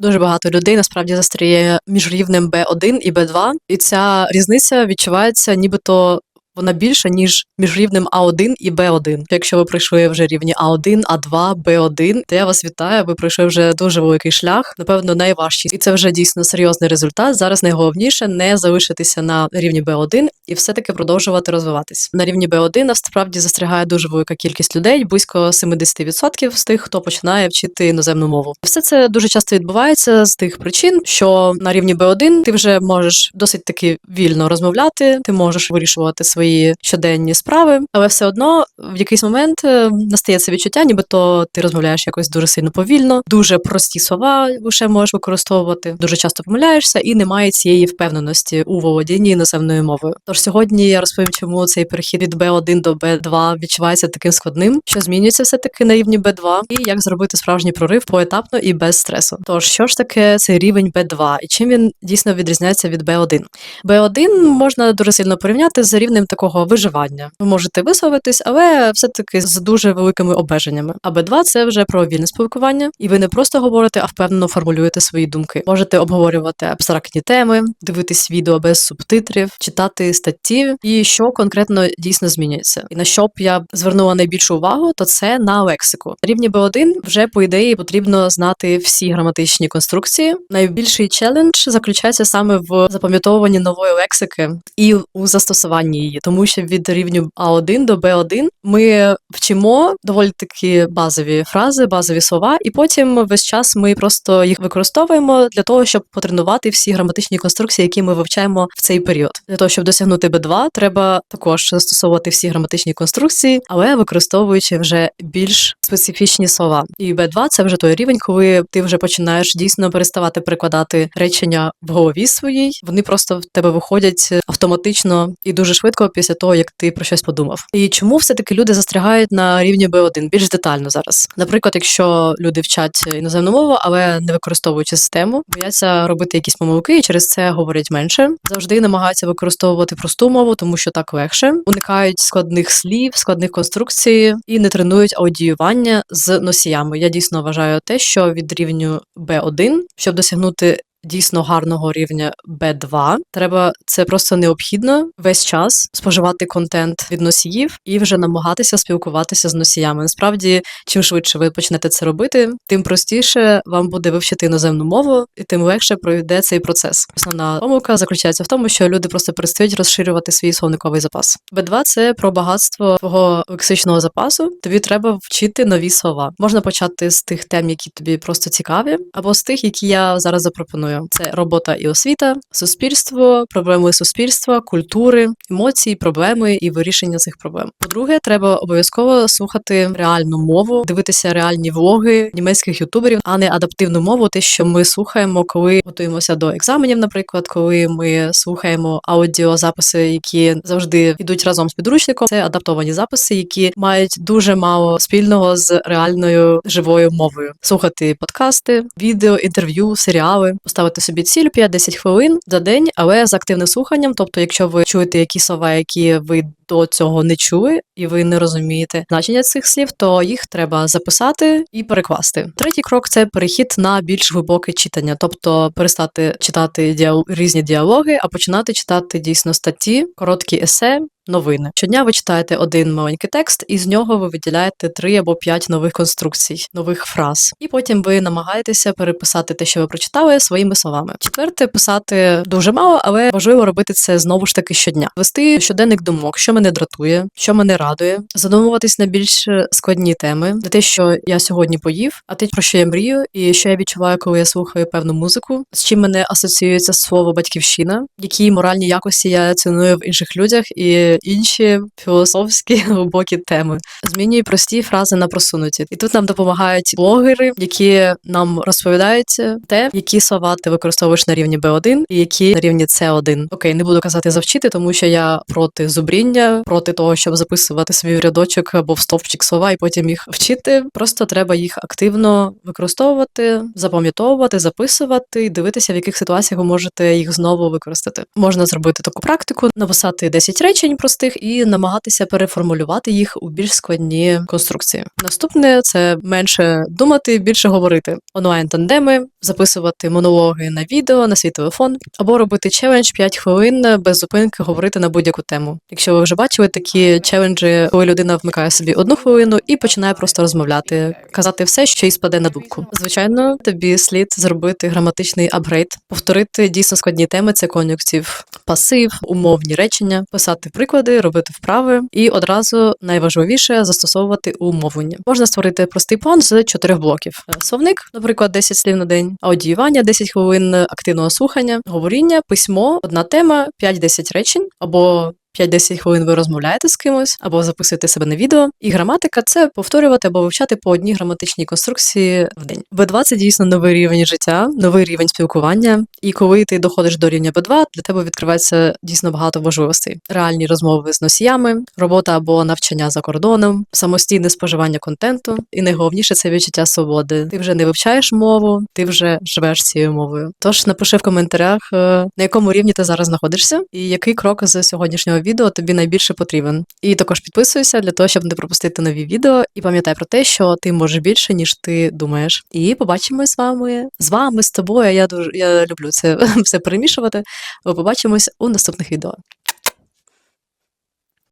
Дуже багато людей насправді застряє між рівнем B1 і B2, і ця різниця відчувається, нібито вона більша, ніж між рівнем А1 і Б1. Якщо ви пройшли вже рівні А1, А2, Б1, то я вас вітаю. Ви пройшли вже дуже великий шлях, напевно, найважчий. І це вже дійсно серйозний результат. Зараз найголовніше не залишитися на рівні Б1 і все-таки продовжувати розвиватись. На рівні Б1 насправді застрягає дуже велика кількість людей, близько 70% з тих, хто починає вчити іноземну мову. Все це дуже часто відбувається з тих причин, що на рівні Б1 ти вже можеш досить таки вільно розмовляти, ти можеш вирішувати свої щоденні справи, але все одно в якийсь момент е, настає це відчуття, нібито ти розмовляєш якось дуже сильно повільно, дуже прості слова лише можеш використовувати, дуже часто помиляєшся і немає цієї впевненості у володінні іноземною мовою. Тож сьогодні я розповім, чому цей перехід від B1 до B2 відчувається таким складним, що змінюється все таки на рівні B2, і як зробити справжній прорив поетапно і без стресу. Тож що ж таке цей рівень B2 і чим він дійсно відрізняється від B1? B1 можна дуже сильно порівняти з рівнем такого виживання. Ви можете висловитись, але все-таки з дуже великими обмеженнями. А Б2 це вже про вільне спілкування, і ви не просто говорите, а впевнено формулюєте свої думки. Можете обговорювати абстрактні теми, дивитись відео без субтитрів, читати статті, і що конкретно дійсно змінюється. І на що б я звернула найбільшу увагу, то це на лексику. На рівні B1 вже по ідеї потрібно знати всі граматичні конструкції. Найбільший челендж заключається саме в запам'ятовуванні нової лексики і у застосуванні її, тому що від рівню А1 до Б1 ми вчимо доволі такі базові фрази, базові слова, і потім весь час ми просто їх використовуємо для того, щоб потренувати всі граматичні конструкції, які ми вивчаємо в цей період. Для того, щоб досягнути Б2, треба також застосовувати всі граматичні конструкції, але використовуючи вже більш специфічні слова. І Б2 це вже той рівень, коли ти вже починаєш дійсно переставати перекладати речення в голові своїй. Вони просто в тебе виходять автоматично і дуже швидко після того, як ти про щось подумав. І чому все-таки люди застрягають на рівні B1? Більш детально зараз. Наприклад, якщо люди вчать іноземну мову, але не використовуючи систему, бояться робити якісь помилки і через це говорять менше. Завжди намагаються використовувати просту мову, тому що так легше. Уникають складних слів, складних конструкцій і не тренують аудіювання з носіями. Я дійсно вважаю те, що від рівню B1, щоб досягнути дійсно гарного рівня B2. Треба це просто необхідно весь час споживати контент від носіїв і вже намагатися спілкуватися з носіями. Насправді, чим швидше ви почнете це робити, тим простіше вам буде вивчити іноземну мову, і тим легше пройде цей процес. Основна помилка заключається в тому, що люди просто перестають розширювати свій словниковий запас. B2 – це про багатство твого лексичного запасу. Тобі треба вчити нові слова. Можна почати з тих тем, які тобі просто цікаві, або з тих, які я зараз запропоную. Це робота і освіта, суспільство, проблеми суспільства, культури, емоції, проблеми і вирішення цих проблем. По-друге, треба обов'язково слухати реальну мову, дивитися реальні влоги німецьких ютуберів, а не адаптивну мову, те, що ми слухаємо, коли готуємося до екзаменів, наприклад, коли ми слухаємо аудіозаписи, які завжди йдуть разом з підручником. Це адаптовані записи, які мають дуже мало спільного з реальною живою мовою. Слухати подкасти, відео, інтерв'ю, серіали, поставити собі ціль 5-10 хвилин за день, але з активним слуханням. Тобто, якщо ви чуєте які слова, які ви до цього не чули, і ви не розумієте значення цих слів, то їх треба записати і перекласти. Третій крок це перехід на більш глибоке читання, тобто перестати читати діал... різні діалоги, а починати читати дійсно статті, короткі есе. Новини щодня ви читаєте один маленький текст, і з нього ви виділяєте три або п'ять нових конструкцій, нових фраз, і потім ви намагаєтеся переписати те, що ви прочитали, своїми словами. Четверте писати дуже мало, але важливо робити це знову ж таки щодня. Вести щоденник думок, що мене дратує, що мене радує, задумуватись на більш складні теми, не те, що я сьогодні поїв, а те, про що я мрію, і що я відчуваю, коли я слухаю певну музику, з чим мене асоціюється слово батьківщина, які моральні якості я ціную в інших людях і інші філософські глибокі теми. Змінюю прості фрази на просунуті. І тут нам допомагають блогери, які нам розповідають те, які слова ти використовуєш на рівні B1 і які на рівні C1. Окей, не буду казати завчити, тому що я проти зубріння проти того, щоб записувати свій рядочок або в стовпчик слова і потім їх вчити. Просто треба їх активно використовувати, запам'ятовувати, записувати і дивитися, в яких ситуаціях ви можете їх знову використати. Можна зробити таку практику, написати 10 речень простих і намагатися переформулювати їх у більш складні конструкції. Наступне це менше думати, більше говорити. Онлайн тандеми, записувати монологи на відео, на свій телефон, або робити челендж 5 хвилин без зупинки говорити на будь-яку тему. Якщо ви вже бачили такі челенджі, коли людина вмикає собі одну хвилину і починає просто розмовляти, казати все, що їй спаде на думку. Звичайно, тобі слід зробити граматичний апгрейд, повторити дійсно складні теми. Це кон'юктив, пасив, умовні речення, писати приклади, робити вправи і одразу найважливіше застосовувати умовлення. Можна створити простий план з чотирьох блоків: Е, словник, наприклад, 10 слів на день, аудіювання, 10 хвилин активного слухання, говоріння, письмо, одна тема, 5-10 речень або 5-10 хвилин ви розмовляєте з кимось або записуєте себе на відео. І граматика це повторювати або вивчати по одній граматичній конструкції в день. B2 це дійсно новий рівень життя, новий рівень спілкування. І коли ти доходиш до рівня B2, для тебе відкривається дійсно багато можливостей: реальні розмови з носіями, робота або навчання за кордоном, самостійне споживання контенту. І найголовніше це відчуття свободи. Ти вже не вивчаєш мову, ти вже живеш цією мовою. Тож напиши в коментарях, е, на якому рівні ти зараз знаходишся, і який крок з сьогоднішнього відео тобі найбільше потрібен. І також підписуйся для того, щоб не пропустити нові відео. І пам'ятай про те, що ти можеш більше, ніж ти думаєш. І побачимось з вами, з вами, з тобою. Я дуже я люблю це все перемішувати. Побачимось у наступних відео.